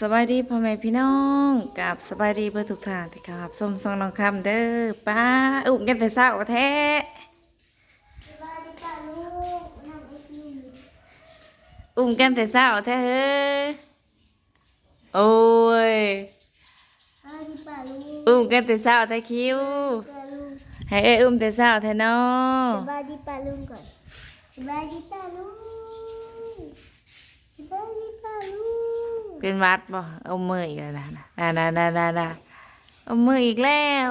สบายดีพ่อแม่พี่น้องกับสบายดีเพื่อทุกท่านที่ครับส้มซองน้องคำเด้อป้าอุ้มกันแต่เช้าแท้อุ้มกันแต่เช้าแท้เฮ้ยโอ้ยอุ้มกันแต่เช้าแท้คิวให้เอ้อุ้มแต่เช้าแท้น้องสวัสดีป่าลุงก่อนสวัสดีป่าลุงสวัสดีป่าลุง เป็นวัดบ่เอามืออีกแล้วนะนะนะนะนะนะเอามืออีกแล้ว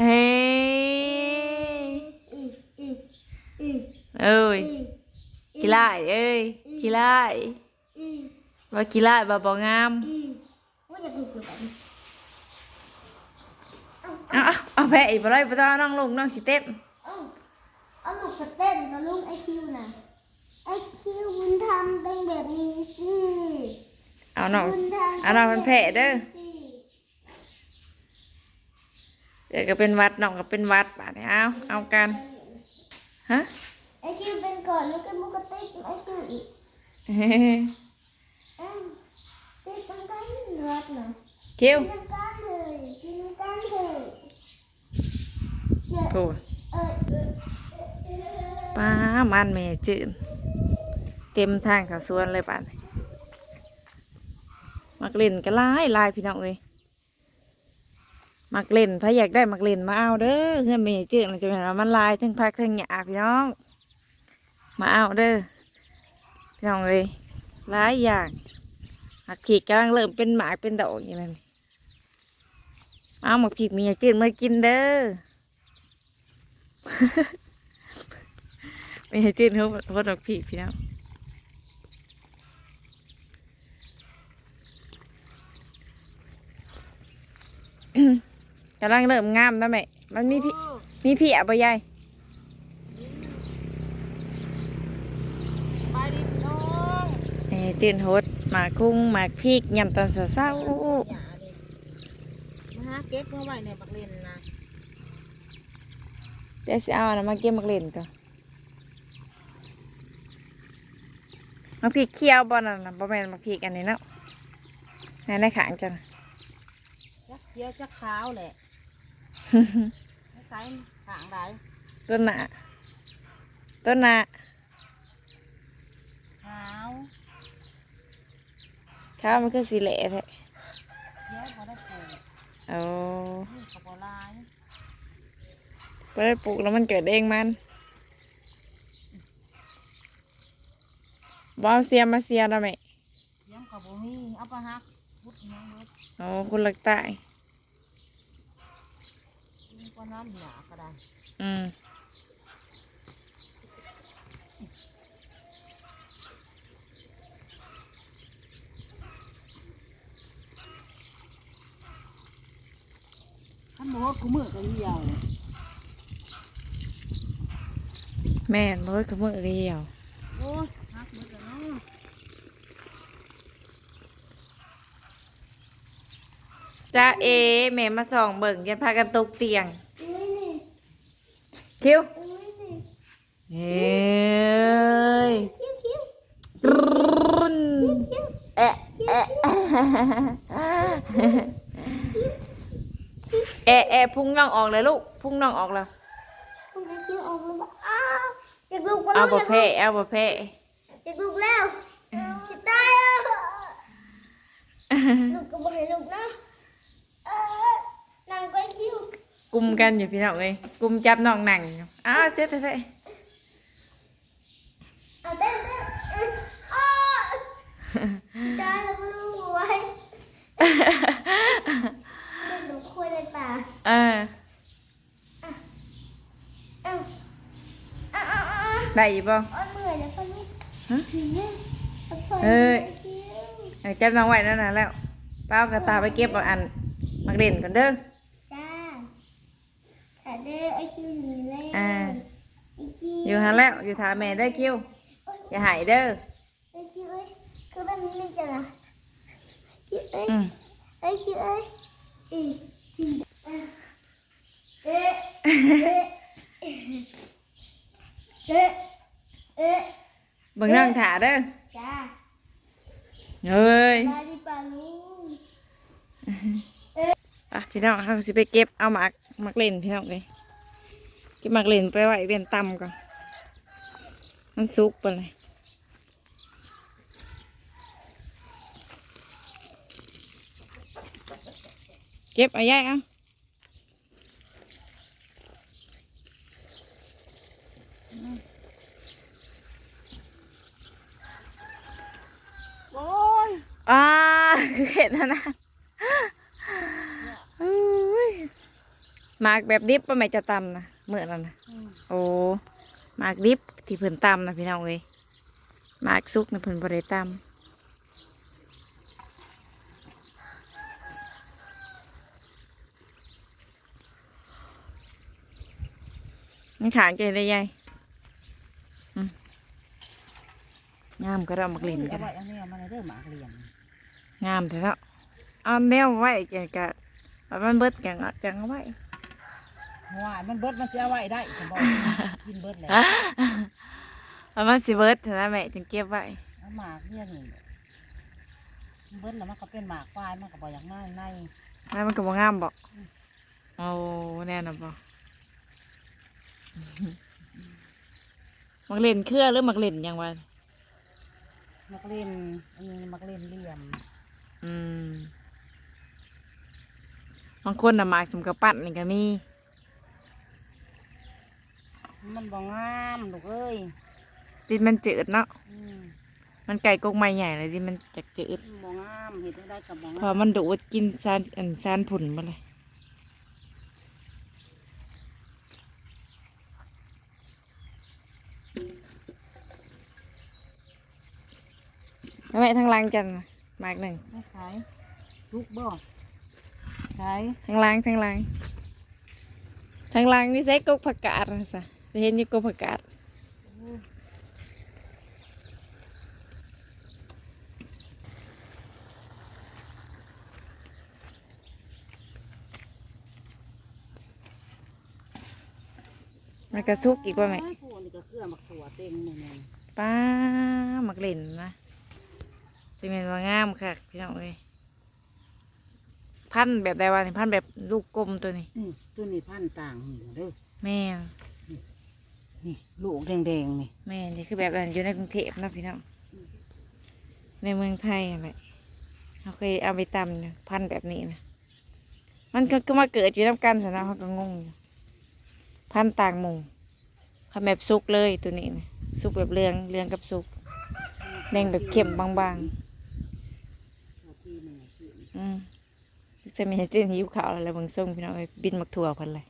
เฮ้ยเอ้ยกีฬาเอ้ยกีฬาว่ากีฬาบ่บ่งามอีว่าอยากดูอยู่แบบนี้เอาเอาเอาแพ้อีกบ่ได้บ่ต้องน้องลงน้องสิเต้น เอ้าเอาลูกมาเต้นกับลุงไอคิวนะไอคิวมันทำ เป็นแบบนี้สิเอาน้องมันทำเอาน้องมันแพ้เด้อสิเดี๋ยวก็เป็นหวัดน้องก็เป็นหวัดบาดนี้เอาเอากันฮะไอคิวเป็นก่อนแล้วก็มุกกระติกไอคิวอีกเฮ้เอ้าติดตั้งกันรักนะคิวกินกันเลยกินกันเลยเดี๋ยวพูดเออเออเออป้ามันแม่จืดเต็มทางเขาสวนเลยบาดนี้มักเล่นก็ลายลายพี่น้องเอ้ยมักเล่นถ้าอยากได้มักเล่นมาเอาเด้อเพื่อนแม่จืดมันจะเป็นว่ามันลายทั้งพักทั้งหยาพี่น้อง มาเอาเด้อพี่น้องเอ้ยหลายอย่างหักขีกำลังเริ่มเป็นหมากเป็นดอกอย่างนั้นเอาหมักผิกมีจืดมากินเด้อไม่ให้จืดเขาพดหมักผิกพี่น้อง กำลังเริ่มงามแล้วแม่ มันมีพี่มีพี่อะบ่ยายไปดิพี่น้องเอ้ยจืดโฮดหมากคุ้งหมากพริกยำตอนเช้าๆอย่าดิมาหาเก็บเมื่อไหร่ในบักเลนนะเดี๋ยวสิเอานะมาเก็บมักเล่นก่อนมักพริกเคี่ยวบ่นั่นน่ะบ่แม่นมักพริกอันนี้เนาะให้ในขางจังจักเขียวจักขาวแหละไม่ ใส่ขางไรต้นหนาต้นหนาขาวข้าวมันคือสีเหละแท้เขียวพอได้ปลูกโอ้นี่กระบอกลายพอได้ปลูกแล้วมันเกิดเองมันบเอาเสียมมาเสียแล้วไหมเขียวกระบอกมีเอาไปฮักพุดเงี้ยเบิดโอ้คุณลักใต้มี ก้อนน้ำหนาก็ได้อืมขันบอกว่ากูมือก็เหี่ยวแม่นบ่ขมือเรียว โอ้ยฮักเบิดแล้วเนาะจ้าเอแม่มาส่องเบิ่งยันพากันตกเตียงนี่นี่ คิวนี่นี่เฮ้ยคิ้วคิ้วตรุนคิ้วเอะเอะเอะเอะพุ่งน่องออกเลยลูก พุ่งน่องออกแล้วคุณจะคิ้วออกมาอ้าวอยากลูกเอาแล้วบ่เพ่เอาบ่เพ่อยากลูกแล้วสิตายแล้วลูกก็บอกให้ลูกนะเออนางไปคิ้ว กลุ่มกันอยู่พี่น้องเลยกลุ่มจับน้องหนังอยู่อ้าวเสียเท่เอาเต้นเต้นเอ้ยอ้าวได้แล้วก็ลูกไว้เด็กหนูคุยในป่าเออเอ้าเอ้าเอ้าเอ้าเอ้าได้อีกบ่เอาเหนื่อยแล้วก็นี่ฮะเนี่ยเอาไปเอ้ยคิ้วเออจับน้องไว้นั่นน่ะแล้วป้าเอากระตาไปเก็บเอาอันมักเด่นกันเด้อจ้าแต่เด้ อไอคิวหนีแล้วอ่าไอคิวอยู่หันแล้วอยู่ถาแม่ได้อคิวอย่าหายเด้อไอคิวเอ้ยคือแบบนี้มันจะนะไอคิวเอ้ยอืมไอคิวเอ้ยอีอีเอ๊ะเอ๊ะเอ๊ะเอ๊ะเบิ่งนั่งถาเด้อจ้าเฮ้ยสบายดีป่าลุง อะพี่น้องเขาสิไปเก็บเอาหมากหมากเล่นพี่น้องเลยเก็บหมากเล่นไปไว้เวียนตำก่อนมันสุกไปเลยเก็บเอาย่ายเอาโอ้ยอ่าเห็นแล้วนะอุ้ย หมากแบบดิบป่ะไม่จะตำนะเหมือนแล้วนะอืมโอ้หมากดิบที่เพิ่นตำนะพี่น้องเอ้ยหมากสุกนะเพิ่นบ่ได้ตำมันขางใจได้ยายอืมงามก็ได้เอามักเล่นกัเอานไว้อันนี้เอามาในเด้อหมากเหลี่ยมงามแต่แล้วเอาแนวไว้แกกะเอามันเบิดแกงเอาจังเอาไว้ ว่ามันเบิดมันจะเอาไว้ได้ฉันบอกกินเบิดแล้วเอามันสิเบิดเถอะนะแม่จึงเก็บไว้เอาหมากเนี่ยนี่มันเบิดแล้วมันก็เป็นหมากควายมันก็บ่อย่างง่ายในแล้วมันก็บ่งามบ่โอ้แน่นอนบ่มักเล่นเครือหรือมักเล่นหยังวะมักเล่นอันนี้มักเล่นเหลี่ยม อืมบางคนน่ะหมากสมกับปั้นนี่ก็มี มันบ่งามลูกเอ้ยดินมันจืดเนาะอืมมันไก่กกไม้ใหญ่เลยดินมันจักจืดมันบ่งามเห็ดได้กับบ่เพงามอมันดูดกินซานอันซานผุ่นมาเลยแล้วแม่ทางหล่างจันน่ะหมากหนึ่งไม่ขายลูกบ่ขาย ทางหล่างทางหล่างทางหล่างนี่ใช้กกผักกาดนะสะจะ เห็นอยู่กกผักกาดมันกระซุกอีกว่าไหมโอ้ยพวกนี้ก็เครือมักถั่วเต็มเลยเนี่ยป้ามักเล่นนะจะเป็นว่างามค่ะพี่น้องเอ้ยพันธุ์แบบใดวะนี่พันธุ์แบบลูกกลมตัวนี้นี่ตัวนี้พันธุ์ต่างหูเด้อแม่ นนี่ลูกแดงๆนี่แม่นนี่คือแบบนั้นอยู่ในกรุงเทพนะพี่น้องในเมืองไทยอะไรเขาเคยเอาไปตำเนี่ยพันธุ์แบบนี้นะมันก็ก็มาเกิดอยู่น้ำกันสนะเขาก็งงอยู่พันธุ์ต่างหมู่เขาแบบซุกเลยตัวนี้นะซุกแบบเรืองเรืองกับซุกแดงแบบเข้มบางตัวที่หนึ่งที่ๆอืมจะมีเจ้าหิวขาวอะไรบางส่งพี่น้องเอ้ยบินมักถั่วพันเลย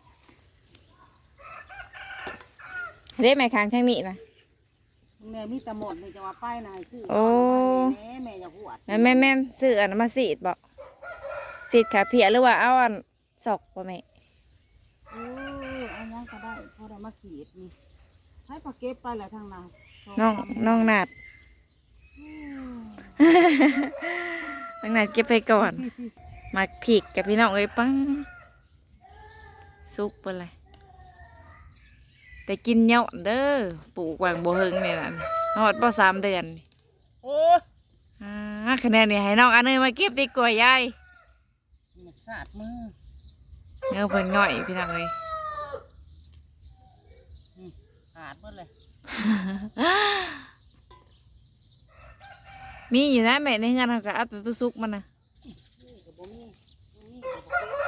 เด้แม่ค้างทางนี้นะ แม่มีแตะหมดนี่จะว่าป้ายนายซื้อโอ้ แม่แม่อย่าหวดแม่นแม่นแม่นซื้ออันนั้นมาสีดบอกสีดขาเพียหรือว่าเอาอันศอกป่ะแม่เออเอายังก็ได้พอได้มาขีดนี่ให้ปลาเก็บไปแหละทางนั้นน้องน้องนาด น้องนาดเก็บไปก่อน มาผีกกับพี่น้องเอ้ยปังซุปไปเลย แต่กินเหยาะเด้อปลูกวางบัวหึงนี่นะฮอดบ่สามเดือนนี่โอ้อ่าคะแนนนี่ให้น้องอันเนยมาเก็บดีกว่ายายมันขาดมือเงือเพิ่นง่อยพี่น้องเอ้ยขาดหมดเลย มีอยู่นะแม่ในงานเขาก็เอาแต่ตุซุกมันนะ นี่กับบ่มีบ่มีกับบ่เก็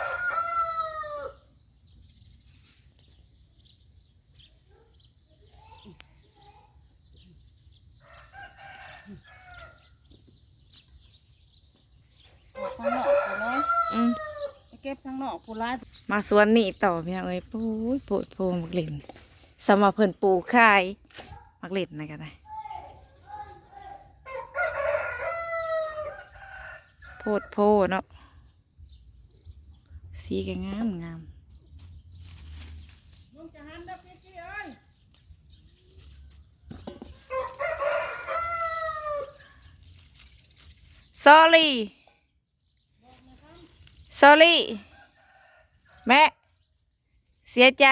บเอาทางนอกไปเลย อืม ไปเก็บทางน อกผู้ร้ายมาสวนนี่ต่อพี่น้องเอ้ยปู้ยโปวดโพมักเล่นสำหรับเพิ่นปลูกขายมักเล่นนะก็ได้โพดโพเนาะสีก็งามงามมึงจะหันดับพี่จี้เอ้ยซอรี่ซอรี่ แม่ เสียใจ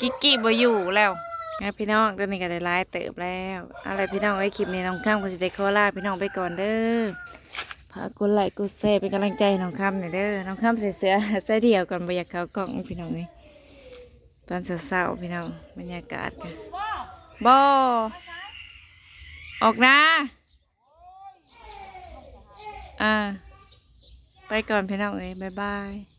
กิกกี้บ่อยู่แล้วงั้นพี่น้องตอนนี้ก็ได้ไลฟ์เติบแล้วอะไรพี่น้องไอ้คลิปนี้น้องข้ามก็สิได้ขอลาพี่น้องไปก่อนเด้อฝากกดไลค์กดแชร์เป็นกำลังใจน้องข้ามหน่อยเด้อน้องข้ามใส่เสื้อใส่เดี่ยวก่อนบ่อยากเขากล่องพี่น้องนี่ตอนเช้าๆพี่น้องบรรยากาศกันบ่ออกนะอ่า ไปก่อนพี่น้องเอ้ยบ๊ายบาย